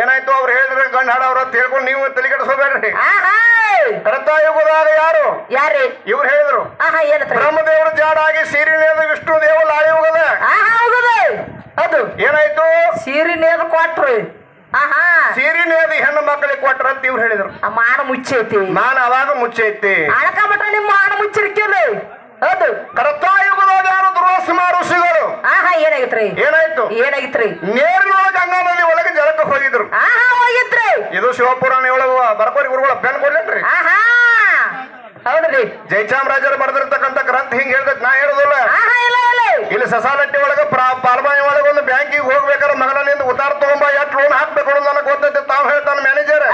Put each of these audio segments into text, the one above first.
ಏನಾಯ್ತು? ಅವ್ರು ಹೇಳಿದ್ರೆ ಗಂಡ ಹಾಡ ಅವ್ರ ಹೇಳ್ಕೊಂಡು ನೀವು ತಲೆ ಕೆಡಿಸ್ಕೋಬೇಡ್ರಿ. ಆಹಾ! ಕರತಾಯುಗದಾಗ ಯಾರು? ಯಾರಿ ಇವ್ರು ಹೇಳಿದ್ರು. ಬ್ರಹ್ಮದೇವರು ಜಾಡಾಗಿ ಸೀರಿನೇದ ವಿಷ್ಣು ದೇವ ಲಾಳಿ ಆಹಾ ಹೌದು ಅದು ಏನಾಯ್ತು? ಸೀರೆ ಕೊಟ್ರಿ. ಸೀರಿನೇದ ಹೆಣ್ಣು ಮಕ್ಕಳಿಗೆ ಕೊಟ್ರ ಅಂತ ಇವ್ರು ಹೇಳಿದ್ರು. ಮಾನ ಮುಚ್ಚೈತಿ. ನಾನು ಅವಾಗ ಮುಚ್ಚೈತಿ. ಅಳಕಮಟ ನಿಮ್ಮ ಮಾನ ಮುಚ್ಚಿರ್ಕಿಲ್ಲ ಹೌದು ಕರತಾಯುಗದಾಗ ಯಾರು? ದುರ್ವಾಸಮ ಋಷಿಗಳು ಆಹಾ ಏನಾಗಿತ್ರಿ? ಏನಾಯ್ತು? ಏನಾಗಿತ್ರಿ? ನೇರಿನೊಳಗೆ ಗಂಗಾ ನದಿ ಹೋಗಿದ್ರು. ಆಹಾ ಹೋಗಿದ್ರಿ. ಇದು ಶಿವಪುರಾಣ ಹೇಳುವ ಬರಕೋರಿ ಗುರುಗಳ ಬೆನ್ ಕೊಡ್ಲೇನ್ರಿ? ಆಹಾ. ಹೌದ್ರಿ. ಜಯಚಾಮರಾಜರು ಬರೆದಿರ್ತಕ್ಕಂಥ ಗ್ರಂಥ ಹಿಂಗ್ ಹೇಳ್ದಕ್ ನಾ ಹೇಳುದಿಲ್ಲ. ಇಲ್ಲ ಸಸಾಲಟ್ಟಿ ಒಳಗ ಪಾಲ್ಮಾಯಿ ಒಳಗ ಒಂದು ಬ್ಯಾಂಕಿಗೆ ಹೋಗ್ಬೇಕಾದ್ರೆ ಮಗನಿಂದ ಉದಾರ ತಗೊಂಬ ಎಷ್ಟು ಲೋನ್ ಹಾಕ್ಬೇಕು ಅನ್ನೋದು ನನಗೆ ಗೊತ್ತೈತೆ ತಾವ್ ಹೇಳ್ತಾನ ಮ್ಯಾನೇಜರ್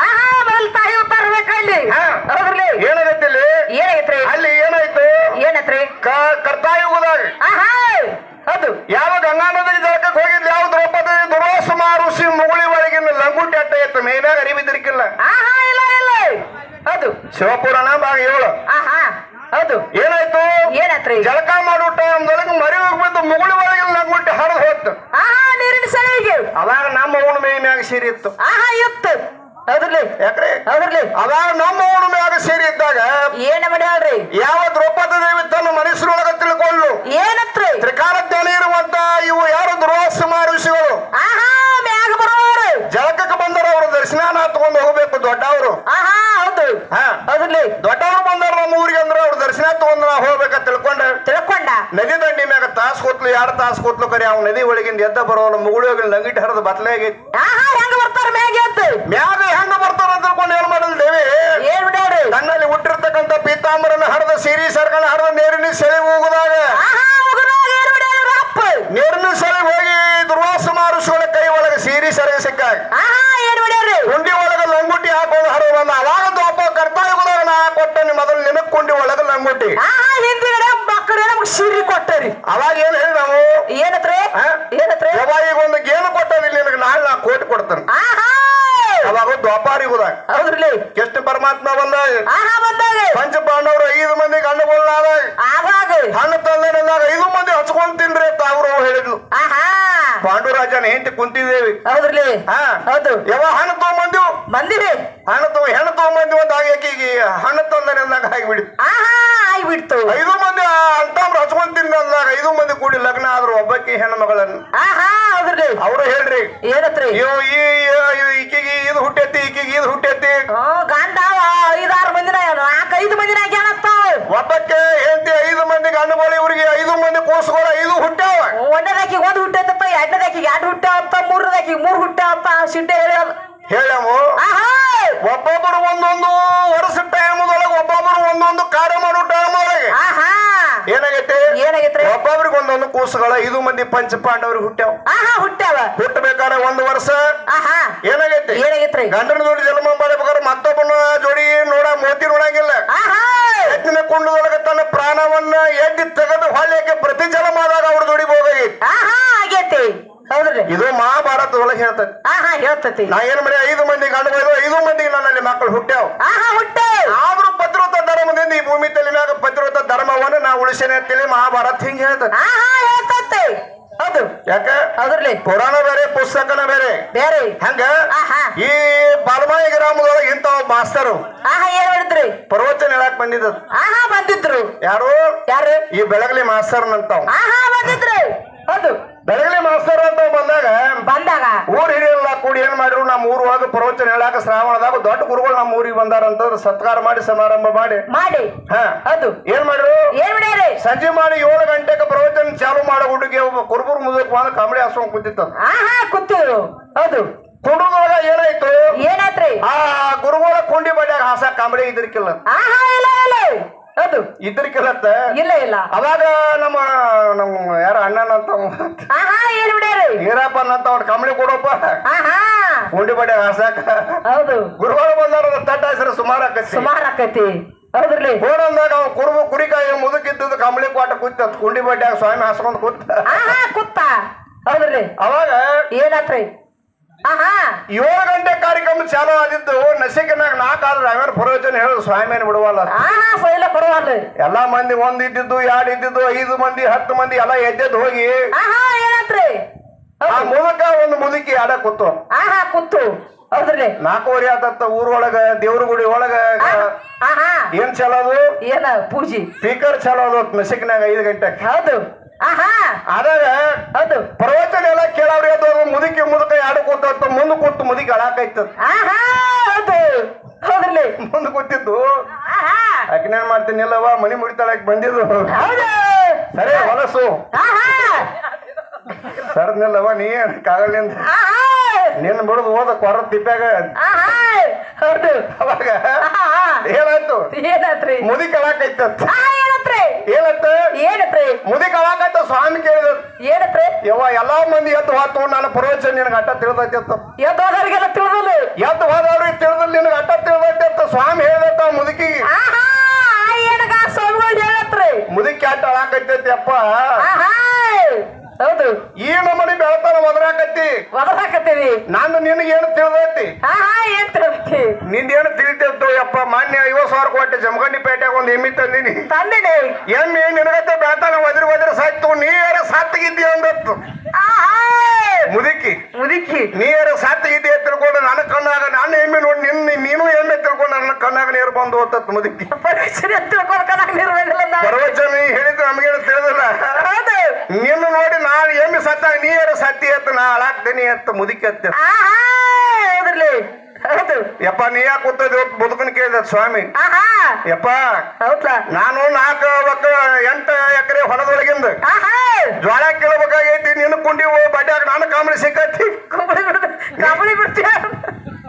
ಏನಾಗೈತಿ ಇಲ್ಲಿ? ಏನಾಗಿತ್ರಿ? ಅಲ್ಲಿ ಏನಾಯ್ತು? ಏನತ್ರಿ? ಕರ್ತಾಯುಗದಾಗ. ಆಹಾ. ಹೌದು ಯಾವ ಗಂಗಾ ನದಿ ಜಳಕಕ್ಕೆ ಹೋಗಿದ್ ಯಾವ ದ್ರೌಪದಿ ದುರ್ವಾಸಮ ಋಷಿ ಮುಗುಳಿ ಒಳಗಿನ ಲಂಗುಟಿ ಅಟ್ಟ ಇತ್ತು ಮೇಯ್ನಾಗ ಅರಿಬಿದ್ರಿಕಿಲ್ಲ ಆಹಾ ಇಲ್ಲ ಇಲ್ಲ. ಅದು ಶಿವಪುರಾಣ ಭಾಗ ಏಳು. ಆಹಾ. ಹೌದು. ಏನಾಯ್ತು? ಏನತ್ರಿ? ಜಳಕ ಮಾಡುಟ ನಮ್ದೊಳಗೆ ಮರಿ ಹೋಗ್ಬಿಟ್ಟು ಮುಗುಳಿ ಒಳಗೆ ಲಂಗುಟಿ ಹರಿದು ಹೋತ್ತು ಆಹಾ ನೀರಿನ ಸಳಿಗೆ. ಅವಾಗ ನಮ್ಮ ಅವನ ಮೇ ಮ್ಯಾಗ ಸೀರೆ ಇತ್ತು. ಆಹಾ ಇತ್ತು. ಹೌದ್ರಿ ಯಾಕ್ರಿ? ಹೌದ್ರಿ ಅವಾಗ ನಮ್ಮ ಅವನ ಮ್ಯಾಗ ಸೀರೆ ಇದ್ದಾಗ ಏನ ಮಾಡ್ಯಾಳ್ರಿ ಯಾವ ದ್ರೌಪದಿ ದೇವಿ ತನ್ನ ಮನಸ್ಸಿನೊಳಗ ತಿಳ್ಕೊಳ್ಳು ಏನತ್ರಿ ತ್ರಿಕಾಲ ಜ್ಞಾನಿ ಇರುವಂತ ಇವು ಯಾರು ದುರ್ವಾಸ ಋಷಿಗಳು ಆಹಾ ಮ್ಯಾಗ ಬರೋರು ಜಳಕಕ್ಕೆ ಬಂದವರು ಅವರು ದರ್ಶನ ತಗೊಂಡು ಹೋಗ್ಬೇಕು ದೊಡ್ಡವರು ಆಹಾ ಹೌದು ಹಾ ಹೌದ್ರಿ ದೊಡ್ಡವರು ಬಂದವ್ರು ನಮ್ಮ ಊರಿಗೆ ಅಂದ್ರೆ ಅವ್ರು ದರ್ಶನ ತಗೊಂಡು ನಾವು ಹೋಗ್ಬೇಕಂತ ತಿಳ್ಕೊಂಡು ತಿಳ್ಕೊಂಡ ನದಿ ದಂಡಿ ಮ್ಯಾಗ ತಾಸ್ ಕೂತ್ಲು ಎರಡು ತಾಸ್ ಕೂತ್ಲು ಕರಿ ಅವ್ನ ನದಿ ಒಳಗಿಂದ ಎದ್ದ ಬರೋನು ಮುಗುಳಿ ಹೋಗಿ ಲಂಗಿಟ್ ಹರಿದು ಹಾ ಹೆಂಗ ಬರ್ತಾರ ಮ್ಯಾಗ ಎದ್ದು? ಮ್ಯಾಗ ಹೆಂಗ ಬರ್ತಾರ ಅಂತ ಏನ್ ಮಾಡಲ್ ದೇವಿ? ಏನ್ ಬಿಡಾಡಿ ತನ್ನಲ್ಲಿ ಹುಟ್ಟಿರ್ತಕ್ಕಂಥ ಪೀತಾಂಬರನ ಹರಿದ ಸಿರಿ ಸರ್ಕಣ ಹರಿದ ನೀರಿನ ಸೆಳಿ ಹೋಗುದಾಗ ಆಹಾ ಹೋಗುದಾಗ ಏನ್ ಮಾಡ್ಯಾಳ್ರಿ ಅಪ್ಪ ನೀರಿನ ಸೆಳಿ ಹೋಗಿ ದುರ್ವಾಸ ಮಾರುಸುಗಳ ಕೈ ಒಳಗೆ ಸೀರಿ ಸೆರಗ ಸಿಕ್ಕಾಗ ಆಹಾ ಏನ್ ಮಾಡ್ಯಾಳ್ರಿ ಕುಂಡಿ ಒಳಗೆ ಲಂಗುಟಿ ಹಾಕೊಂಡು ಹರಿದು ಬಂದ ಅವಾಗ ದೊಪ್ಪ ಕರ್ತಾಯುಗದಾಗ ನಾ ಕೊಟ್ಟ ಮೊದಲು ನಿನಗ್ ಕುಂಡಿ ಒಳಗೆ ಲಂಗುಟಿ ಆಹಾ ಹಿಂದಿಗಡೆ ಮಕ್ಕಳು ನಮ್ಗೆ ಸಿರಿ ಕೊಟ್ಟರಿ ಅವಾಗ ಏನ್ ಹೇಳಿ ನಾವು ಏನತ್ರಿ ಹಾ? ಏನತ್ರಿ ಯವ್ವ ಈಗ ಒಂದು ಗೇನು ಕೊಟ್ಟದಿಲ್ಲ ನಿನಗೆ ನಾಳೆ ನಾ ಕೋಟಿ ಕೊಡ್ತೇನೆ ಆಹಾ ಅವಾಗ ದ್ವಾಪಾರಿಗುದಾಗ ಹೌದ್ರಿ ಬಂದಾಗ. ಆಹಾ ಬಂದಾಗ. ಪಂಚ ಪಾಂಡವರು ಐದು ಮಂದಿ ಗಂಡುಗಳಾದಾಗ ಆವಾಗ ಹಣ್ಣು ತಂದೇನಂದಾಗ ಐದು ಮಂದಿ ಹಚ್ಕೊಂಡ್ ತಿನ್ರಿ ಅಂತ ಅವರು ಹೇಳಿದ್ನು ಆಹಾ. ಪಾಂಡುರಾಜನ ಹೆಂಡತಿ ಕುಂತಿದ್ದೇವಿ. ಹಾ. ಹೌದು. ಯಾವ ಹಣ್ಣು ತಗೊಂಬಂದಿವು? ಬಂದಿರಿ ಹಣ್ಣು ತಗೊ ಹೆಣ್ಣು ತಗೊಂಬಂದಿವು ಅಂತ ಆಗಿ ಆಕಿಗೆ ಹಣ್ಣು ತಂದೇನೆ ಅಂದಾಗ ಆಗಿಬಿಡಿ ಆಗ್ಬಿಡ್ತು. ಐದು ಮಂದಿ ಅಂತಂಬ್ರು ಹಚ್ಕೊಂಡ್ ತಿನ್ರಿ ಅಂದಾಗ ಐದು ಮಂದಿ ಕೂಡಿ ಲಗ್ನ ಆದ್ರು ಒಬ್ಬಕ್ಕೆ ಹೆಣ್ಣು ಮಗಳನ್ನು. ಆಹಾ ಹೌದ್ರಿ ಅವರು ಹೇಳ್ರಿ. ಏನತ್ರಿ? ಇವು ಈ ಈಕಿಗೆ ಇದು ಹುಟ್ಟೈತಿ ಹ್ಮ್ ಗಂಡ ಐದಾರು ಮಂದಿನ ನಾಲ್ಕೈದು ಮಂದಿನ ಏನತ್ತಾವ ಒಬ್ಬಕ್ಕೆ ಹೆಂಡತಿ ಐದು ಮಂದಿ ಗಂಡುಗಳು ಇವ್ರಿಗೆ ಐದು ಮಂದಿ ಕೂಸುಗಳು ಐದು ಹುಟ್ಟ್ಯಾವ ಒಂದನೇದಾಕಿಗೆ ಒಂದು ಹುಟ್ಟೈತಪ್ಪ ಎರಡನೇದಾಕಿಗೆ ಎರಡು ಹುಟ್ಟಾವತ್ತ ಮೂರನೇದಾಕಿಗೆ ಮೂರು ಹುಟ್ಟಾವತ್ತ ಸಿಟ್ಟೆ ಹೇಳಿ ಹೇಳವು. ಆಹಾ! ಒಬ್ಬೊಬ್ಬರು ಒಂದೊಂದು ವರ್ಷ ಟೈಮದೊಳಗೆ ಒಬ್ಬೊಬ್ಬರು ಒಂದೊಂದು ಕಾರ್ಯ ಮಾಡೋ ಟೈಮ್ ಒಳಗೆ ಆಹಾ! ಏನಾಗೈತಿ? ಏನಾಗೈತ್ರಿ? ಒಬ್ಬೊಬ್ರಿಗೆ ಒಂದೊಂದು ಕೂಸುಗಳ ಐದು ಮಂದಿ ಪಂಚ ಪಾಂಡವ್ರಿಗೆ ಹುಟ್ಟ್ಯಾವ. ಆಹಾ ಹುಟ್ಟಾವ ಹುಟ್ಟಬೇಕಾದ್ರೆ ಒಂದು ವರ್ಷ? ಆಹಾ! ಏನಾಗೈತಿ? ಏನಾಗೈತ್ರಿ? ಗಂಡನ ಜೋಡಿ ಜನ್ಮ ಮಾಡಬೇಕಾದ್ರೆ ಮತ್ತೊಬ್ಬನ ಜೋಡಿ ನೋಡ ಮೋತಿ ನೋಡಂಗಿಲ್ಲ ಆಹಾ ಎತ್ತಿನ ಕುಂಡದೊಳಗೆ ತನ್ನ ಪ್ರಾಣವನ್ನ ಎಡ್ಡಿ ತೆಗೆದು ಹೊಳ್ಯಕ್ಕೆ ಪ್ರತಿ ಜನ್ಮದಾಗ ಅವ್ರ ಜೋಡಿ ಹೋಗೈತಿ ಆಹಾ ಆಗೈತಿ ಇದು ಮಹಾಭಾರತದೊಳಗೆ ಹೇಳ್ತದೆ ಆಹಾ ಹೇಳ್ತತಿ. ನಾ ಏನ್ ಮಾಡಿ ಐದು ಮಂದಿ ಗಂಡುಗಳು ಐದು ಮಂದಿ ನನ್ನಲ್ಲಿ ಮಕ್ಕಳು ಹುಟ್ಟ್ಯಾವ. ಆಹಾ ಹುಟ್ಟೆ. ಆದ್ರೂ ಪತಿವ್ರತ ಧರ್ಮದಿಂದ ಈ ಭೂಮಿ ತಲೆ ಮ್ಯಾಗ ಪತಿವ್ರತ ಧರ್ಮವನ್ನು ನಾ ಉಳಿಸೇನೆ ಅಂತೇಳಿ ಮಹಾಭಾರತ ಹಿಂಗ ಹೇಳ್ತದೆ ಹೇಳ್ತತಿ. ಹೌದು ಯಾಕ? ಅದ್ರಲ್ಲಿ. ಪುರಾಣ ಬೇರೆ ಪುಸ್ತಕನ ಬೇರೆ. ಬೇರೆ. ಹಂಗ? ಆಹಾ. ಈ ಬಾಲ್ಮಾಯಿ ಗ್ರಾಮದೊಳಗೆ ಇಂತ ಮಾಸ್ತರು. ಆಹಾ ಏನ್ ಹೇಳಿದ್ರಿ? ಪ್ರವಚನ ಹೇಳಕ್ ಹಾ ಆಹಾ ಬಂದಿದ್ರು. ಯಾರು? ಯಾರು? ಈ ಬೆಳಗಲಿ ಮಾಸ್ತರ್ ಅಂತಾವ್ ಆಹಾ ಬಂದಿದ್ರು. ಹೌದು ಬೆಳಗಲಿ ಮಾಸ್ತರ್ ಅಂತ ಬಂದಾಗ ಬಂದಾಗ ಊರ್ ಹಿರಿಯಲ್ಲ ಕೂಡಿ ಏನ್ ಮಾಡಿದ್ರು? ನಮ್ಮ ಊರ್ ಹೋಗಿ ಪ್ರವಚನ ಹೇಳಾಕ ಶ್ರಾವಣದಾಗ ದೊಡ್ಡ ಗುರುಗಳು ನಮ್ಮ ಊರಿಗೆ ಬಂದಾರ ಅಂತ ಸತ್ಕಾರ ಮಾಡಿ ಸಮಾರಂಭ ಮಾಡಿ. ಮಾಡಿ. ಹಾ. ಹೌದು. ಏನ್ ಮಾಡ್ರು ಏನ್ ಮಾಡ್ಯಾರಿ ಸಂಜೆ ಮಾಡಿ ಏಳು ಗಂಟೆಗೆ ಪ್ರವಚನ ಚಾಲು ಮಾಡೋ ಹುಡುಗಿ ಒಬ್ಬ ಕುರುಬುರು ಮುದಕ್ ಬಂದ ಕಾಮಿಡಿ ಹಾಸ್ಕೊಂಡ್ ಕೂತಿತ್ತು. ಕೂತಿದ್ರು. ಹೌದು. ಕುಂಡ್ರದೊಳಗ ಏನಾಯ್ತು? ಏನಾಯ್ತ್ರಿ ಆ ಗುರುಗಳ ಕುಂಡಿ ಬಡ್ಯಾಗ ಹಾಸ ಕಾಮಿಡಿ ಇದ್ರಿಕಿಲ್ಲ ಆಹಾ ಇದ್ರ ಇಲ್ಲ ಇಲ್ಲ ಇಲ್ಲ. ಅವಾಗ ನಮ್ಮ ನಮ್ಮ ಯಾರ ಅಣ್ಣನ ಅಂತ ಆಹಾ ಏನ್ ಮಾಡ್ಯಾರಿ ಈರಪ್ಪನ ಅಂತ ಅವ್ನ ಕಾಮಿಡಿ ಕೊಡಪ್ಪ. ಆಹಾ ಕುಂಡಿ ಬಡ್ಯಾಗ ಹಾಸಾಕ ಹೌದು. ಗುರುವಾರ ಬಂದಾರ ತಟ್ಟ ಹೆಸರು ಸುಮಾರು ಆಕತಿ. ಸುಮಾರು ಆಕತಿ. ಹೌದ್ರಿ ಕೋಡಂದಾಗ ಅವ ಕುರುಬು ಕುರಿಕಾಯಿ ಮುದುಕಿದ್ದದ್ದು ಕಂಬಳಿ ಕೋಟ ಕೂತ ಕುಂಡಿ ಬಡ್ಡ್ಯಾಗ ಸ್ವಾಮಿ ಹಾಸ್ಕೊಂಡು ಕೂತ. ಆಹಾ ಕುತ್ತ ಹೌದ್ರಿ ಅವಾಗ ಏನಾತ್ರಿ? ಏಳು ಗಂಟೆ ಕಾರ್ಯಕ್ರಮ ಚಾಲು ಆದಿದ್ದು ನಾಕ್ ನಾಲ್ಕಾದ್ರೆ ಆಮೇಲೆ ಪ್ರವಚನ ಹೇಳೋದು ಸ್ವಾಮಿ ಬಿಡುವಲ್ಲ ಆಹಾ ಸೈಲ ಬರುವಲ್ಲ ಎಲ್ಲಾ ಮಂದಿ ಒಂದ್ ಇದ್ದಿದ್ದು ಎರಡ್ ಇದ್ದಿದ್ದು ಐದು ಮಂದಿ ಹತ್ತು ಮಂದಿ ಎಲ್ಲ ಎದ್ದೆದ್ದು ಹೋಗಿ. ಆ ಮೂಲಕ ಒಂದು ಮುದುಕಿ ಆಡ ಕೂತು. ಆಹಾ ಕೂತು. ಹೌದ್ರಿ. ನಾಲ್ಕೂವರೆ ಆತತ್ತ ಊರೊಳಗ ದೇವ್ರ ಗುಡಿ ಒಳಗ. ಆಹಾ ಏನ್ ಚಲೋದು ಏನ ಪೂಜಿ? ಸ್ಪೀಕರ್ ಚಲೋದು ಮೆಸಿಕ್ನಾಗ ಐದು ಗಂಟೆ ಹೌದು. ಆಹಾ. ಆದಾಗ ಹೌದು. ಪ್ರವಚನ ಎಲ್ಲ ಕೇಳವ್ರಿ ಅದು ಮುದುಕಿ ಮುದುಕ ಎರಡು ಕೂತ ಮುಂದೆ ಕೂತು ಮುದುಕಿ ಅಳಾಕೈತದ ಹೌದು. ಹೌದ್ರಲ್ಲಿ. ಮುಂದೆ ಕೂತಿದ್ದು. ಮಾಡ್ತೀನಿಲ್ಲವ ಮಾಡ್ತೀನಿ? ಇಲ್ಲವ ಮನಿ ಮುಡಿತಾಳಕ್ ಬಂದಿದ್ದು. ಸರಿ ಹೊಲಸು ಸರ್ನಿಲ್ಲವ ನೀ ಕಾಗಲಿಂದ ನಿನ್ ನಿನ್ನ ಬಿಡುದು ಹೋದ ಕೊರ ಹೌದು. ಅವಾಗ ಏನಾಯ್ತು? ಏನಾಯ್ತ್ರಿ? ಮುದಿ ಆಹಾ. ಏನತ್ರಿ? ಏನತ್ತ ಏನತ್ರಿ? ಮುದಿಕ್ ಅಳಾಕೈತ ಸ್ವಾಮಿ ಕೇಳಿದ ಏನತ್ರಿ? ಯವ್ವ ಎಲ್ಲಾ ಮಂದಿ ಎದ್ದು ಹೋತು ನನ್ನ ಪ್ರವಚನ ನಿನಗೆ ಅಟ್ಟ ತಿಳಿದೈತಿ ಅಂತ. ಎದ್ದೋದವ್ರಿಗೆಲ್ಲ ತಿಳಿದಲ್ಲ. ಎದ್ದು ಹೋದವ್ರಿಗೆ ತಿಳಿದಲ್ಲಿ ನಿನಗೆ ಅಟ್ಟ ತಿಳಿದೈತಿ ಅಂತ ಸ್ವಾಮಿ ಹೇಳ್ದತ್ತ ಮುದುಕಿಗೆ. ಏನಗ ಸ್ವಾಮಿಗಳು ಹೇಳತ್ರಿ? ಮುದುಕಿ ಅಟ್ಟ ಅಳಾಕೈತೈತಿ ಅಪ್ಪ ಹೌದು. ಈ ನಮ್ಮನಿ ಬೆಳತಾನ ಒದರಾಕತ್ತಿ. ಒದರಾಕತ್ತೀವಿ ನಾನು ನಿನಗೆ ಏನು ತಿಳಿದೈತಿ? ಆಹಾ ಏನ್ ತಿಳ್ತಿ ನಿಂದೇನು ತಿಳಿತಿತ್ತು ಯಪ್ಪ ಮಾನ್ಯ ಐವತ್ ಸಾವಿರ ಕೊಟ್ಟೆ ಜಮಖಂಡಿ ಪೇಟೆಗೆ ಒಂದು ಎಮ್ಮಿ ತಂದಿನಿ. ತಂದಿನಿ. ಎಮ್ಮೆ ನಿನಗತ್ತೆ ಬೆಳತಾನ ಒದರಿ ಒದರಿ ಸಾಯ್ತು. ನೀ ಯಾರ ಸಾತ್ತಿಗಿದ್ದಿ ಅಂದತ್ತು ಮುದುಕಿ. ಮುದುಕಿ. ನೀ ಯಾರ ಸಾತ್ತಿಗಿದ್ದಿ ಅಂತ ತಿಳ್ಕೊಂಡು ನನ್ನ ಕಣ್ಣಾಗ ನಾನು ಹೆಮ್ಮೆ ನೋಡಿ ನಿನ್ನ ನೀನು ಹೆಮ್ಮೆ ತಿಳ್ಕೊಂಡು ನನ್ನ ಕಣ್ಣಾಗ ನೀರು ಬಂದು ಹೋತತ್ ಮುದುಕಿ. ಪ್ರವಚನ ನೀ ಹೇಳಿದ್ರೆ ನಮಗೇನು ತಿಳಿದಿಲ್ಲ. ನಿನ್ನ ನೋಡಿ ನಾನು ಎಮ್ಮಿ ಸತ್ತಾಗ ನೀ ಯಾರ ಸತ್ತಿ ಎತ್ತ ನಾ ಎತ್ತ ಅಂತ ಮುದುಕಿ ಅತ್ತ. ಹೌದು. ಯಪ್ಪ ನೀ ಯಾಕೆ ಕೂತದ ಬದುಕನ್ ಕೇಳಿದ ಸ್ವಾಮಿ. ಆಹಾ. ಯಪ್ಪ ಹೌದಾ ನಾನು ನಾಲ್ಕು ಒಕ್ಕ ಎಂಟು ಎಕರೆ ಹೊಲದೊಳಗಿಂದ ಆಹಾ. ಜ್ವಾಳ ಕೇಳಬೇಕಾಗೈತಿ ನಿನ್ನ ಕುಂಡಿ ಬಡ್ಯಾಗ ನಾನು ಕಾಮಳಿ ಸಿಕ್ಕತ್ತಿ ಕಂಬಳಿ ಬಿಡ್ತ ಬಿಡ್ತೀಯ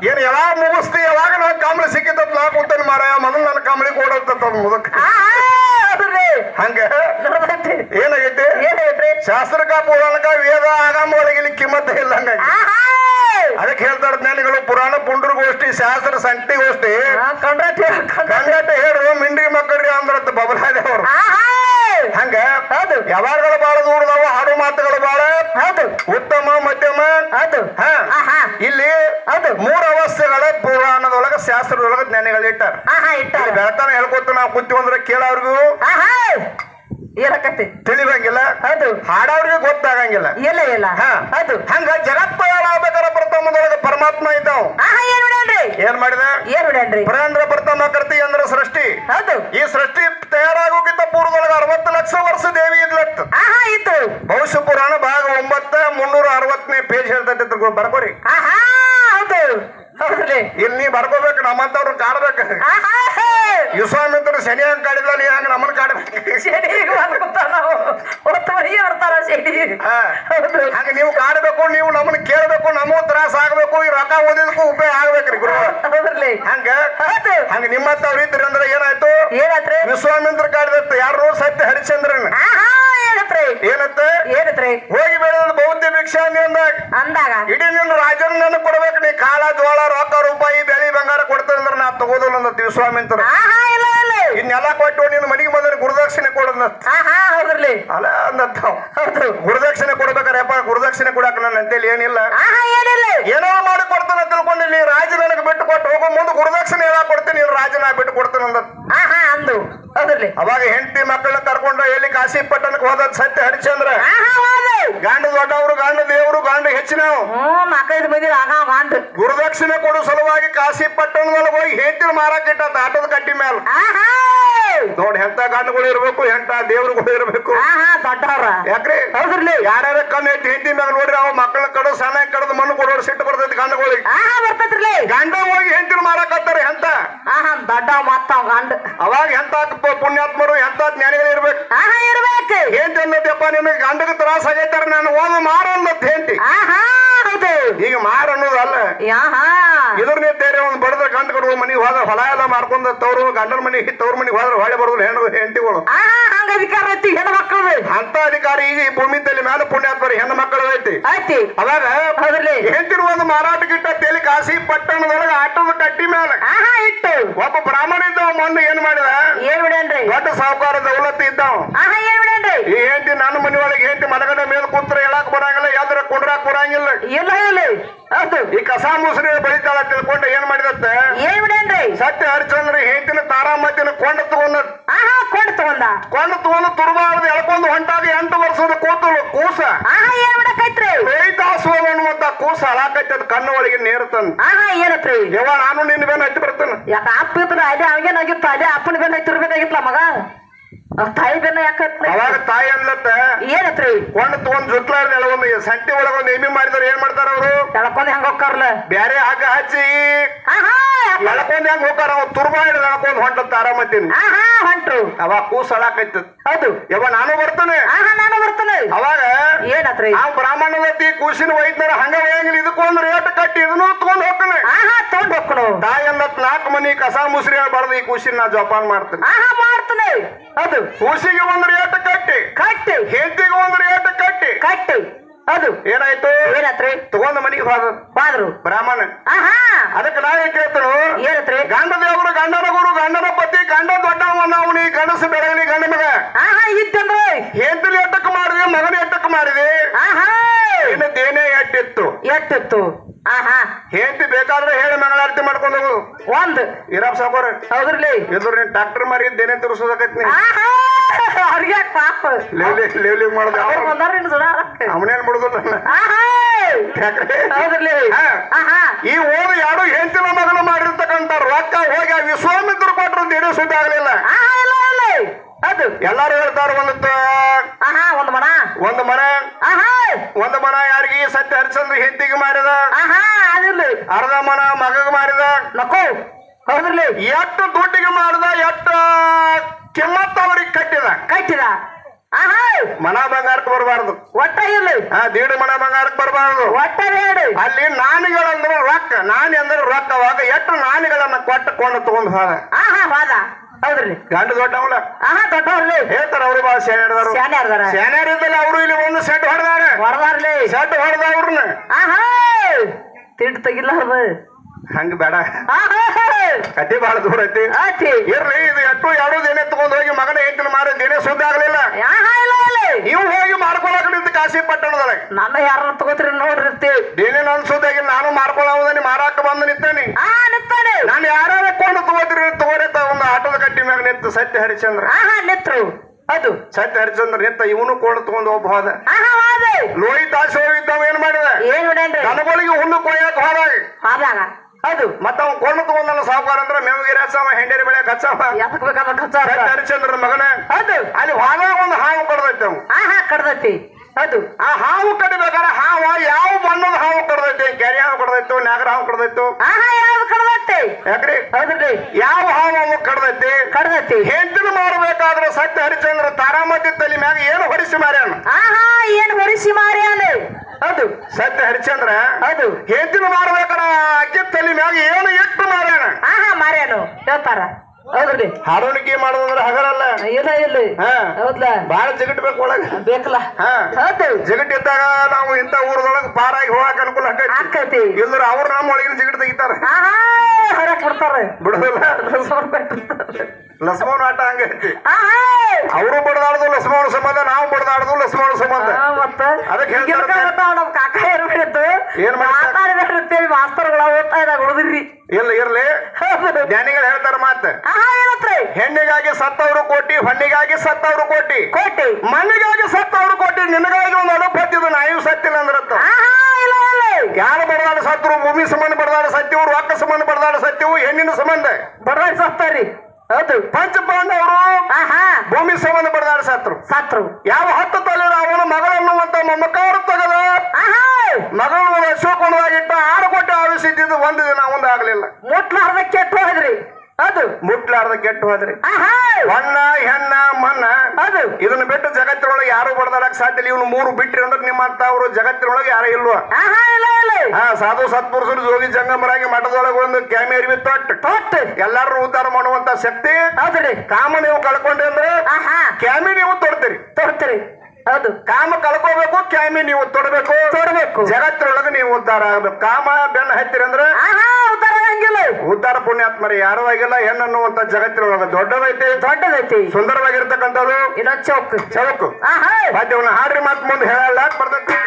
ಏನ್ ಯಾವಾಗ ಮುಗಿಸ್ತಿ ಯಾವಾಗ ನಾನು ಕಾಮಳಿ ಸಿಕ್ಕಿತ್ತ ನಾ ಕೂತೇನೆ ಮಾರಾಯ ಮನ ನನ್ನ ಕಾಮಳಿ ಕೊಡತ್ತ ಮುದಕ್ ಹಂಗ? ಏನಾಗೈತಿ? ಏನಾಗೈತ್ರಿ? ಶಾಸ್ತ್ರಕ ಪುರಾಣಕ ವೇದ ಆಗಾಮ ಕಿಮ್ಮತ್ತ ಇಲ್ಲ ಹಂಗಾಗಿ ಆಹಾ ಅದಕ್ಕೆ ಹೇಳ್ತಾರ ಜ್ಞಾನಿಗಳು ಪುರಾಣ ಪುಂಡ್ರ ಗೋಷ್ಠಿ ಶಾಸ್ತ್ರ ಸಂಟಿ ಗೋಷ್ಠಿ ಕಂಡ್ರಟ್ ಕಂಗಟ ಹೇಳು ಮಿಂಡಿ ಮಕ್ಕಳ್ರಿ ಅಂದ್ರ ಬಬಲಾದೇವರು. ಆಹಾ ಹಂಗ? ಹೌದು. ವ್ಯವಹಾರಗಳು ಬಾಳ ನಾವು ಹಾಡು ಮಾತುಗಳು ಬಾಳ. ಹೌದು. ಉತ್ತಮ ಮಧ್ಯಮ. ಹೌದು. ಹಾ? ಆಹಾ ಇಲ್ಲಿ ಹೌದು. ಮೂರು ಅವಸ್ಥೆಗಳ ಪುರಾಣದೊಳಗ ಶಾಸ್ತ್ರದೊಳಗ ಜ್ಞಾನಿಗಳು ಇಟ್ಟಾರ. ಆಹಾ ಇಟ್ಟಾರ. ಬೆಳತಾನ ಹೇಳ್ಕೊತ ನಾವು ಕೂತೀವಿ ಅಂದ್ರೆ ಕೇಳೋರ್ಗು ಆಹಾ ಏನಕತ್ತಿ? ತಿಳಿದಂಗಿಲ್ಲ. ಅದು ಹಾಡೋರ್ಗೆ ಗೊತ್ತಾಗಂಗಿಲ್ಲ. ಇಲ್ಲ ಇಲ್ಲ. ಹಾ. ಹಂಗ ಜಗತ್ತ ಹೇಳಬೇಕಾದ್ರೆ ಪ್ರಥಮದೊಳಗ ಪರಮಾತ್ಮ ಇದ್ದಾವ. ಆಹಾ ಏನ್ ಮಾಡಿದೆ? ಏನ್ ಬರ್ತಾನ ಪುರಾಂದ್ರ ಪ್ರಥಮ ಕರ್ತಿ ಅಂದ್ರ ಸೃಷ್ಟಿ. ಹೌದು. ಈ ಸೃಷ್ಟಿ ತಯಾರಾಗೋಕ್ಕಿಂತ ಪೂರ್ವದೊಳಗ ಅರವತ್ತು ಲಕ್ಷ ವರ್ಷ ದೇವಿ ಇದ್ಲತ್ತು ಆಹಾ ಇತ್ತು. ಭವಿಷ್ಯ ಪುರಾಣ ಭಾಗ ಒಂಬತ್ತ ಮುನ್ನೂರ ಅರವತ್ತನೇ ಪೇಜ್ ಹೇಳ್ತೈತೆ ಬರ್ಕೋರಿ. ಆಹಾ ಹೌದು. ಹೌದ್ರಿ. ಇಲ್ಲಿ ನೀ ಬರ್ಕೋಬೇಕು ನಮ್ಮಂತವ್ರು ಕಾಡ್ಬೇಕು. ಆಹಾ. ವಿಶ್ವಾಮಿತ್ರ ಶನಿ ಹಂಗ್ ಕಾಡಿಲ್ಲ ನೀ ಹಂಗ ನಮ್ಮನ್ನ ಕಾಡ್ಬೇಕು. ಶೆಡಿಗೆ ಬಂದ್ಬಿಡ್ತಾರ ನಾವು. ಹೊತ್ತು ಮನೆಗೆ ಬರ್ತಾರ ಶೆಡಿ ಹಾ. ಹೌದು. ಹಂಗ ನೀವು ಕಾಡ್ಬೇಕು ನೀವು ನಮ್ಮನ್ನ ಕೇಳ್ಬೇಕು ನಮಗೂ ತ್ರಾಸ ಆಗ್ಬೇಕು ಈ ರೊಕ್ಕ ಓದಿದಕ್ಕೂ ಉಪಯೋಗ ಆಗ್ಬೇಕ್ರಿ ಗುರು. ಹೌದ್ರಿ. ಹಂಗ? ಹೌದು. ಹಂಗ ನಿಮ್ಮಂತವ್ರು ಇದ್ರಿ ಅಂದ್ರೆ ಏನಾಯ್ತು? ಏನತ್ರಿ ವಿಶ್ವಾಮಿತ್ರ ಕಾಡಿದತ್ತ ಯಾರು ಸತ್ಯ ಹರಿಶ್ಚಂದ್ರನ್. ಆಹಾ. ಏನತ್ರಿ? ಏನತ್ತ? ಏನತ್ರಿ? ಹೋಗಿ ಬೆಳೆದ ಬೌದ್ಧ ಭಿಕ್ಷಾ ಅಂದಾಗ. ಅಂದಾಗ? ಇಡೀ ನಿನ್ನ ರಾಜನ ನನಗೆ ಕೊಡ್ಬೇಕು ನೀ ಕಾಲ ಜೋಳ ರೊಕ್ಕ ರೂಪಾಯಿ ಬೆಳಿ ಬಂಗಾರ ಕೊಡ್ತೇನೆ ಅಂದ್ರೆ ನಾ ತಗೋದಿಲ್ಲ ಅಂದತ್ ವಿಶ್ವಾಮಿತ್ರ ಆಹಾ ಇಲ್ಲ ಇಲ್ಲ ಇನ್ನೆಲ್ಲ ಕೊಟ್ಟು ನಿನ್ನ ಮನೆಗೆ ಬಂದ್ರೆ ಗುರುದಕ್ಷಿಣೆ ಕೊಡಂದತ್ ಆಹಾ ಹೌದ್ರಿ ಅಲ್ಲ ಅಂದತ್ ಹೌದು. ಗುರುದಕ್ಷಿಣೆ ಕೊಡ್ಬೇಕಾರೆ ಗುರುದಕ್ಷಿಣೆ ಕೊಡಾಕ ನನ್ನ ಅಂತೇಳಿ ಏನಿಲ್ಲ. ಆಹಾ ಏನಿಲ್ಲ. ಏನೋ ಮಾಡಿ ಕೊಡ್ತಾನೆ ತಿಳ್ಕೊಂಡು ನೀ ರಾಜ ನನಗೆ ಬಿಟ್ಟು ಕೊಟ್ಟು ಹೋಗೋ ಮುಂದೆ ಗುರುದಕ್ಷಿಣೆ ಎಲ್ಲಾ ಕೊಡ್ತೀನಿ ನೀನು ರಾಜ ನಾ ಬಿಟ್ಟು ಕೊಡ್ತೇನೆ ಅಂದ್ರೆ ಆಹಾ ಅಂದು. ಅವಾಗ ಹೆಂಡತಿ ಮಕ್ಕಳನ್ನ ಕರ್ಕೊಂಡು ಎಲ್ಲಿ ಕಾಶಿ ಪಟ್ಟಣಕ್ಕೆ ಹೋದ ಸತ್ಯ ಹರಿಚಂದ್ರ ಗಾಂಡು ದೊಡ್ಡವರು ಗಾಂಡ ದೇವರು ಗಾಂಡು ಹೆಚ್ಚಿನವು ಹ್ಞೂ ನಾಲ್ಕೈದು ಮಂದಿ ಆಗ ಗಂಡ. ಗುರುದಕ್ಷಿಣೆ ಕೊಡು ಸಲುವಾಗಿ ಕಾಶಿ ಪಟ್ಟಣದಲ್ಲಿ ಹೋಗಿ ಹೆಂಡತಿ ಮಾರಾಕಿಟ್ಟ ಆಟದ ಕಟ್ಟಿ ಮೇಲೆ ನೋಡಿ ಎಂತ ಗಂಡುಗಳು ಇರ್ಬೇಕು ಎಂತ ದೇವ್ರುಗಳು ಇರ್ಬೇಕು. ದೊಡ್ಡವ್ರ. ಯಾಕ್ರಿ? ಹೌದ್ರಿ ಯಾರ್ಯಾರ ಕಣ್ಣು ಐತಿ ಹೆಂಡತಿ ಮ್ಯಾಗ ನೋಡ್ರಿ ಅವ್ ಮಕ್ಕಳ ಕಡೆ ಸಣ್ಣ ಕಡದ ಮಣ್ಣು ಕೊಡೋರು ಸಿಟ್ಟು ಬರ್ತೈತಿ ಗಂಡುಗಳಿಗೆ. ಬರ್ತೈತ್ರಿ ಗಂಡ ಹೋಗಿ ಹೆಂಡತಿ ಮಾಡಕತ್ತಾರೆ ಎಂತ? ಆಹಾ ಮತ್ತ ಗಂಡ. ಅವಾಗ ಎಂತ ಪುಣ್ಯಾತ್ಮರು ಎಂತ ಜ್ಞಾನಿಗಳು ಇರ್ಬೇಕು? ಇರ್ಬೇಕು. ಹೆಂಡತಿ ಅನ್ನೋದಪ್ಪ ನಿಮಗೆ ಗಂಡಗ ತ್ರಾಸ ಆಗೈತಾರ ನಾನು ಓದ ಮಾರ ಅನ್ನೋದು ಹೆಂಡತಿ. ಹೌದು. ಈಗ ಮಾರ ಅನ್ನೋದು ಅಲ್ಲ ಆಹಾ ಇದ್ರನೇ ತೇರೆ ಒಂದು ಬಡದ್ರ ಗಂಟು ಕಡುವ ಮನಿಗೆ ಹೋದ್ರೆ ಹೊಲ ಎಲ್ಲ ಮಾರ್ಕೊಂಡ ತವರು ಗಂಡನ ಮನಿಗೆ ತವ್ರ ಮನಿಗೆ ಹೋದ್ರೆ ಹೊಳೆ ಬರೋದು ಹೆಣ್ಣು ಹೆಂಡತಿಗಳು. ಹಂಗ ಅಧಿಕಾರ ಐತಿ ಹೆಣ್ಣು ಮಕ್ಕಳು ಅಂತ ಅಧಿಕಾರ ಈಗ ಈ ಭೂಮಿ ತಲೆ ಮೇಲೆ ಪುಣ್ಯಾತ್ಮರಿ ಹೆಣ್ಣು ಮಕ್ಕಳು ಐತಿ. ಐತಿ. ಅವಾಗ ಹೆಂಡತಿರು ಒಂದು ಒಂದು ಗಿಟ್ಟ ತೇಲಿ ಕಾಸಿ ಪಟ್ಟಣದೊಳಗೆ ಆಟದ ಕಟ್ಟಿ ಮೇಲೆ ಇಟ್ಟು. ಒಬ್ಬ ಬ್ರಾಹ್ಮಣ ಇದ್ದವ ಮೊನ್ನೆ ಏನ್ ಮಾಡಿದ? ಏನ್ ಬಿಡೇನ್ರಿ ದೊಡ್ಡ ಸಾಹುಕಾರ ದೌಲತ್ ಇದ್ದವ. ಏನ್ ಹೆಂಡತಿ ನನ್ನ ಮನೆ ಒಳಗೆ ಹೆಂಡತಿ ಮಲಗಡ ಮೇಲೆ ಕೂತ್ರ ಹೇಳಕ್ ಬರಂಗಿಲ್ಲ ಎದ್ರ ಕುಂಡ್ರಾಕ್ ಬರಂಗಿಲ್ಲ. ಇಲ್ಲ ಇಲ್ಲ ಹೌದು ಈ ಕಸ ಮುಸುರಿ ಬೆಳಿತಾಳ ತಿಳ್ಕೊಂಡು ಏನ್ ಮಾಡಿದತ್ತೆ? ಏನ್ ಬಿಡೇನ್ರಿ ಸತ್ಯ ಹರಿಚಂದ್ರ ತಾರಾ ತಾರಾಮತಿನ ಕೊಂಡ ತಗೊಂಡ. ಆಹಾ ಕೊಂಡ ತಗೊಂಡ? ಕೊಂಡ ತಗೊಂಡು ತುರ್ಬಾರ್ದು ಎಳ್ಕೊಂಡು ಹೊಂಟಾದ ಎಂಟು ವರ್ಷದ ಕೂತಲು ಕೂಸ. ಆಹಾ ಏನ್ ಮಾಡಕೈತ್ರಿ? ದಾಸೋಹ ಅನ್ನುವಂತ ಕೂಸ ಹಳಾಕೈತಿ ಅದ್ ಕಣ್ಣು ಒಳಗೆ ನೀರು ತಂದು. ಆಹಾ ಏನತ್ರಿ? ಯವ್ವ ನಾನು ನಿನ್ನ ಬೇನ ಹತ್ತಿ ಬರ್ತಾನೆ. ಯಾಕ ಅಪ್ಪ ಇದ್ರ ಅದೇ ಅವಾಗೇನಾಗಿತ್ತು ಅದೇ ಅಪ್ಪನ ಬೆನ್ನ ತಿರ್ಬೇಕಾಗಿತ್ತಲ್ಲ ಮಗ? ತಾಯಿ ಬೆನ್ನ ಯಾಕತ್ರಿ ಅವಾಗ ತಾಯಿ ಅನ್ಲತ್ತ ಏನತ್ರಿ? ಕೊಂಡು ತಗೊಂಡ್ ಜುಟ್ಲಾರ ಒಂದು ಸಂಟಿ ಒಳಗ ಒಂದು ಎಮ್ಮಿ ಮಾಡಿದ್ರೆ ಏನ್ ಮಾಡ್ತಾರ ಅವರು? ಎಳ್ಕೊಂಡ್ ಹೆಂಗ ಹೋಗ್ತಾರಲ್ಲ ಬ್ಯಾರೆ ಹಗ್ಗ ಹಚ್ಚಿ ಎಳ್ಕೊಂಡ್ ಹೆಂಗ್ ಹೋಗಾರ ಅವ್ ತುರ್ಬಾ ಹಿಡಿದು ಎಳ್ಕೊಂಡ್ ಹೊಂಟತ್ತ ಆರಾಮತ್ತೀನಿ ಆಹಾ ಹೊಂಟ್ರು. ಅವಾಗ ಕೂಸ್ ಹಳಾಕೈತ ಹೌದು. ಯವ್ವ ನಾನು ಬರ್ತೇನೆ. ನಾನು ಬರ್ತೇನೆ. ಅವಾಗ ಏನತ್ರಿ? ಆ ಬ್ರಾಹ್ಮಣವತಿ ಕೂಸಿನ ಒಯ್ತಾರ ಹಂಗ ಒಯ್ಯಂಗಿಲ್ಲ ಇದಕ್ಕೊಂದು ರೇಟ್ ಕಟ್ಟಿ ಇದನ್ನು ತಗೊಂಡ್ ಹೋಗ್ತಾನೆ. ತಗೊಂಡ್ ಹೋಗ್ಕೊಳು ತಾಯಿ ಅನ್ನತ್ ನಾಲ್ಕು ಮನಿ ಕಸ ಮುಸ್ರಿ ಬಡ್ದು ಈ ಕೂಸಿನ ನಾ ಜೋಪಾನ ಮಾಡ್ತೇನೆ. ಆಹಾ ಮಾಡ್ತಾನೆ. ಹೌದು. ಕೂಸಿಗೆ ಒಂದು ರೇಟ್ ಕಟ್ಟಿ. ಕಟ್ಟಿ. ಹೆಂಡತಿಗೆ ಒಂದು ರೇಟ್ ಕಟ್ಟಿ. ಕಟ್ಟಿ. ಅದು. ಏನಾಯ್ತು? ಏನತ್ರಿ? ತಗೊಂಡ ಮನೆಗೆ ಹೋದ ಬಾದ್ರು. ಬ್ರಾಹ್ಮಣ. ಆಹಾ. ಅದಕ್ಕೆ ನಾವೇ ಕೇಳ್ತೇನು? ಏನತ್ರಿ? ಗಂಡ ದೇವರು ಗಂಡನ ಗುರು ಗಂಡನ ಪತಿ ಗಂಡ ದೊಡ್ಡವನ ಅವನಿ ಗಂಡಸ ಬೆಳಗಲಿ ಗಂಡ ಮಗ. ಆಹಾ ಇತ್ತಂದ್ರೆ ಹೆಂಡತಿ ಎಟ್ಟಕ್ಕೆ ಮಾಡಿದೆ ಮಗನ ಎಟ್ಟಕ್ಕೆ ಮಾಡಿದೆ. ಆಹಾ. ಇನ್ನು ದೇನೇ ಎಟ್ಟಿತ್ತು ಎಷ್ಟಿತ್ತು ಆಹಾ ಹೆಂಡತಿ ಬೇಕಾದ್ರೆ ಹೇಳಿ ಮಂಗಳಾರತಿ ಮಾಡ್ಕೊಂಡು ಒಂದ್ ಇರಪ್ಪ ಸಾಕೋರ ಹೌದ್ರಲ್ಲಿ ಇದ್ರ ನೀನ್ ಡಾಕ್ಟರ್ ಮಾರಿ ದೇನೆ ತೋರಿಸೋದಕ್ಕೈತಿ ನೀ ಆಹಾ ಅವ್ರಿಗೆ ಪಾಪ ಮಾಡ್ದೆ ಅವ್ರು ಬಂದಾರ ನಿನ್ ಸುಡಾರಕ್ಕ ಅವನೇನ್ ಬಿಡುದಿಲ್ಲ ಆಹಾ ಯಾಕ್ರೆ ಹೌದ್ರಲ್ಲಿ ಆಹಾ ಈ ಓದು ಯಾರು ಹೆಂಡತಿನ ಮಗನ ಮಾಡಿರ್ತಕ್ಕಂಥ ರೊಕ್ಕ ಹೋಗಿ ಆ ವಿಶ್ವಾಮಿತ್ರ ಕೊಟ್ಟರು ದೇನೇ ಸುದ್ದಿ ಆಗ್ಲಿಲ್ಲ ಆಹಾ ಇಲ್ಲ ಇಲ್ಲ ಅದು ಎಲ್ಲಾರು ಹೇಳ್ತಾರ ಒಂದು ಆಹಾ ಒಂದ್ ಮನ ಒಂದು ಮನ ಆಹಾ ಒಂದು ಮನ ಯಾರಿಗೆ ಸತ್ಯ ಹರಿಸಂದ್ರ ಹೆಂಡತಿಗೆ ಮಾರಿದ? ಆಹಾ ಅದಿರ್ಲಿ. ಅರ್ಧ ಮನ ಮಗಗೆ ಮಾರಿದ? ನಕೋ ಹೌದ್ರಲ್ಲಿ ಎಷ್ಟು ದುಡ್ಡಿಗೆ ಮಾಡಿದ ಎಷ್ಟು ಕಿಮ್ಮತ್ತ ಅವ್ರಿಗೆ ಕಟ್ಟಿದ? ಕಟ್ಟಿದ. ಆಹಾ. ಮನ ಬಂಗಾರಕ್ಕೆ ಬರಬಾರ್ದು. ಒಟ್ಟ ಇರ್ಲಿ. ಆ ದೀಡು ಮನ ಬಂಗಾರಕ್ಕೆ ಬರಬಾರ್ದು. ಒಟ್ಟ ಬೇಡಿ. ಅಲ್ಲಿ ನಾನುಗಳಂದ್ರೆ ರೊಕ್ಕ. ನಾನು ಅಂದ್ರೆ ರೊಕ್ಕವಾಗ ಎಷ್ಟು ನಾನುಗಳನ್ನ ಕೊಟ್ಟು ಕೊಂಡು ತಗೊಂಡ್ ಹೋದ? ಆಹಾ ವಾದ ಹೌದ್ರಿ ಗಂಡು ದೊಡ್ಡವಲ್ಲ ಆಹಾ ದೊಡ್ಡವ್ರಲಿ. ಹೇಳ್ತಾರ ಅವ್ರು ಬಾಳ ಸೇನಾಡ್ದಾರು ಸೇನೆ ಸೇನಾರಿದ್ದಲ್ಲ ಅವರು ಇಲ್ಲಿ ಒಂದು ಸೆಟ್ ಹೊಡೆದಾರ. ಹೊಡೆದಾರ್ಲಿ. ಸೆಟ್ ಹೊಡೆದ ಅವ್ರನ್ನ ಆಹಾ ತಿಂಡಿ ತೆಗಿಲ್ಲ ಅದು ಹಂಗ ಬೇಡ. ಕಟ್ಟಿ ಬಹಳ ದೂರ ಐತಿ. ಇರ್ಲಿ ಇದು ಎಟ್ಟು ಎರಡು ದಿನ ತಗೊಂಡ್ ಹೋಗಿ ಮಗನ ಹೆಂಡತಿನ ಮಾರ ದಿನ ಸುದ್ದಿ ಆಗ್ಲಿಲ್ಲ. ಇಲ್ಲ ಹೋಗಿ ಮಾರ್ಕೊಳಕ್ ಪಟ್ಟಣದೊಳಗೆ. ನನ್ನ ಯಾರನ್ನ ತಗೋತೀರಿ ನೋಡ್ರಿ ದಿನೇ ನನ್ ಸುದ್ದಿ ಆಗಿಲ್ಲ ನಾನು ಮಾರ್ಕೊಳ್ಳೋದನ್ನ ಮಾರಾಕ ಬಂದು ನಿಂತೇನೆ. ಆ ನಿಂತಾನೆ. ನಾನು ಯಾರು ಕೊಂಡು ತಗೋತೀರಿ ತಗೋರಿತ ಒಂದು ಆಟೋದ ಕಟ್ಟಿ ಮ್ಯಾಗ ನಿಂತು ಸತ್ಯ ಹರಿಚಂದ್ರ ಆಹಾ ನಿತ್ರು. ಅದು. ಸತ್ಯ ಹರಿಚಂದ್ರ ನಿಂತ ಇವನು ಕೊಂಡು ತಗೊಂಡು ಒಬ್ಬ ಹೋದ. ಲೋಹಿತ್ ಆಸೆ ಇದ್ದವ ಏನ್ ಮಾಡಿದ? ಏನ್ ಬಿಡೇನ್ರಿ ದನಗಳಿಗೆ ಹುಲ್ಲು ಕೊಯ್ಯಾಕ ಹೋದಾಗ. ಅದು. ಮತ್ತ ಅವ್ನು ಕೊಂಡು ತಗೊಂಡಲ್ಲ ಸಾವುಕಾರ ಅಂದ್ರೆ ಮೇವಿಗೆ ಹಚ್ಚವ ಹೆಂಡೇರಿ ಬೆಳೆ ಬೇಕಾದ ಖರ್ಚ ಸತ್ಯ ಹರಿಚಂದ್ರ ಮಗನ. ಅದು. ಅಲ್ಲಿ ಹೋದಾಗ ಒಂದು ಹಾವು ಕಡ್ದೈತೆ ಅವ್ ಆಹಾ ಕಡ್ದೈತಿ. ಅದು ಆ ಹಾವು ಕಡಿಬೇಕಾದ್ರೆ ಹಾವ ಯಾವ ಬಣ್ಣದ ಹಾವು ಕಡ್ದೈತೆ? ಕೆರೆ ಹಾವು ಕಡ್ದೈತು ನಾಗರ ಹಾವು ಕಡ್ದೈತು? ಆಹಾ ಯಾವ ಕಡ್ದೈತಿ? ಯಾಕ್ರಿ? ಹೌದ್ರಿ. ಯಾವ ಹಾವು ಅವು ಕಡ್ದೈತಿ? ಕಡ್ದೈತಿ. ಹೆಂಡತಿನ ಮಾಡಬೇಕಾದ್ರೆ ಸತ್ಯ ಹರಿಚಂದ್ರ ತಾರಾಮತಿ ತಲೆ ಮ್ಯಾಗ ಏನು ಹೊರಿಸಿ ಮಾರ್ಯಾನ? ಆಹಾ ಏನು ಹೊರಿಸಿ ಮಾರ್ಯಾನ? ಅದು. ಸತ್ಯ ಹರಿಚಂದ್ರ ಅದು. ಹೆಂಡತಿನ ಮಾಡ್ಬೇಕಾರ ಅಕ್ಕಿ ತಲೆ ಮ್ಯಾಗ ಏನು ಇಟ್ಟು ಮಾರ್ಯಾನ? ಆಹಾ ಮಾರ್ಯಾನು. ಹೇಳ್ತಾರ. ಹೌದ್ರಿ. ಹಾರೋಣಿಕೆ ಮಾಡೋದಂದ್ರೆ ಹಗರಲ್ಲ ಏನ ಇಲ್ಲ ಹೌದ್ಲ? ಬಾಳ ಜಿಗಟ್ಬೇಕು ಒಳಗ. ಬೇಕಲ್ಲ. ಜಿಗಟ್ ಇದ್ದಾಗ ನಾವು ಇಂಥ ಊರದೊಳಗ ಪಾರಾಗಿ ಹೋಗಕ್ ಅನುಕೂಲ ಆಕೈತಿ ಇಲ್ದ್ರ ಅವ್ರು ನಮ್ಮ ಒಳಗಿನ ಜಿಗಟ್ ತೆಗಿತಾರ. ಹೊರಕ್ ಬಿಡ್ತಾರ ಬಿಡುದಿಲ್ಲ. ಲಸ್ಮೋನ್ ಆಟ ಹಂಗೈತಿ ಅವರು ಬಡದಾಡುದು ಲಸ್ಮೋನ್ ಸಂಬಂಧ ನಾವು ಬಡದಾಡುದು ಲಸ್ಮೋನ್ ಸಂಬಂಧ. ಅದಕ್ಕೆ ನಮ್ ಕಾಕ ಏನ್ ಮಾಡಿದ್ದು? ಏನ್ ಮಾಡಿದ್ದ? ಮಾಸ್ತರ್ಗಳ ಓದ್ತಾ ಇದಾಗ ಉಳಿದ್ರಿ ಇಲ್ಲ ಇರ್ಲಿ. ಜ್ಞಾನಿಗಳು ಆಹಾ ಏನತ್ರಿ ಹೆಣ್ಣಿಗಾಗಿ ಸತ್ತವರು ಕೋಟಿ ಹೊಣ್ಣಿಗಾಗಿ ಸತ್ತವರು ಕೋಟಿ. ಕೋಟಿ. ಮಣ್ಣಿಗಾಗಿ ಸತ್ತವರು ಕೋಟಿ ನಿನಗಾಗಿ ಒಂದು ಅನುಪತ್ತಿದ್ದು ನಾಯು ಸತ್ತಿಲ್ಲ ಅಂದ್ರತ್ತ ಆಹಾ ಇಲ್ಲ ಇಲ್ಲ. ಯಾರು ಬಡದಾಡ ಸತ್ತರು? ಭೂಮಿ ಸಂಬಂಧ ಬಡದಾಡ ಸತ್ಯವು ರೊಕ್ಕ ಸಂಬಂಧ ಬಡದಾಡ ಸತ್ಯವು ಹೆಣ್ಣಿನ ಸಂಬಂಧ. ಬಡವಾಡಿ ಸತ್ತಾರಿ. ಹೌದು. ಪಂಚ ಪಾಂಡವರು ಆಹಾ. ಭೂಮಿ ಸಂಬಂಧ ಬಡದಾಡ ಸತ್ರು. ಸತ್ರು. ಯಾವ ಹತ್ತು ತಲೆ ಅವನ ಮಗಳನ್ನುವಂತ ಮಮಕಾರ ಮೊಮ್ಮಕ್ಕವರು ಆಹಾ. ಮಗಳು ಅಶೋಕಣದಾಗಿಟ್ಟ ಆರು ಕೋಟಿ ಆವಿಸಿದ್ದು ಒಂದು ದಿನ ಒಂದಾಗಲಿಲ್ಲ ಮುಟ್ಲಾರ್ದ ಕೆಟ್ಟ ಹೋದ್ರಿ. ಅದು ಮುಟ್ಲಾರ್ದ ಕೆಟ್ಟು ಹೋದ್ರಿ. ಹೊನ್ನ ಹೆಣ್ಣ ಮನ್ನ ಅದು. ಇದನ್ನ ಬಿಟ್ಟು ಜಗತ್ತಿನೊಳಗೆ ಯಾರು ಬಡದಾಡಕ್ ಸಾಧ್ಯ ಇಲ್ಲ. ಇವನು ಮೂರು ಬಿಟ್ರಿ ಅಂದ್ರೆ ನಿಮ್ಮಂತ ಅವರು ಜಗತ್ತಿನೊಳಗೆ ಯಾರು ಇಲ್ವಾ? ಹಾ ಸಾಧು ಸತ್ಪುರುಷರು ಜೋಗಿ ಜಂಗಮರಾಗಿ ಮಠದೊಳಗೆ ಒಂದು ಕ್ಯಾಮೇರಿ ಅರಿವಿ ತೊಟ್ಟು ತೊಟ್ಟು. ಎಲ್ಲಾರು ಉದ್ಧಾರ ಮಾಡುವಂತ ಶಕ್ತಿ. ಆದ್ರೆ ಕಾಮ ನೀವು ಕಳ್ಕೊಂಡ್ರಿ ಅಂದ್ರೆ ಕ್ಯಾಮಿ ನೀವು ತೊಡ್ತೀರಿ. ತೊಡ್ತೀರಿ. ಅದು ಕಾಮ ಕಳ್ಕೋಬೇಕು ಕ್ಯಾಮಿ ನೀವು ತೊಡಬೇಕು. ತೊಡಬೇಕು. ಜಗತ್ತಿನೊಳಗೆ ನೀವು ಉದ್ಧಾರ ಆಗ್ಬೇಕು. ಕಾಮ ಬೆನ್ನ ಹತ್ತಿರ ಅಂದ್ರೆ ಹಂಗಿಲ್ಲ ಉದ್ಧಾರ ಪುಣ್ಯಾತ್ಮರಿ ಯಾರು ಆಗಿಲ್ಲ. ಹೆಣ್ಣನ್ನುವಂತ ಜಗತ್ತಿನೊಳಗೆ ದೊಡ್ಡದೈತಿ. ದೊಡ್ಡದೈತಿ. ಸುಂದರವಾಗಿರ್ತಕ್ಕಂಥದ್ದು? ಇದ ಚೌಕ್. ಚೌಕು. ಹಾಡ್ರಿ ಮಾತು ಮುಂದೆ ಹೇಳಲ್ಲ ಬರ್ತೈತಿ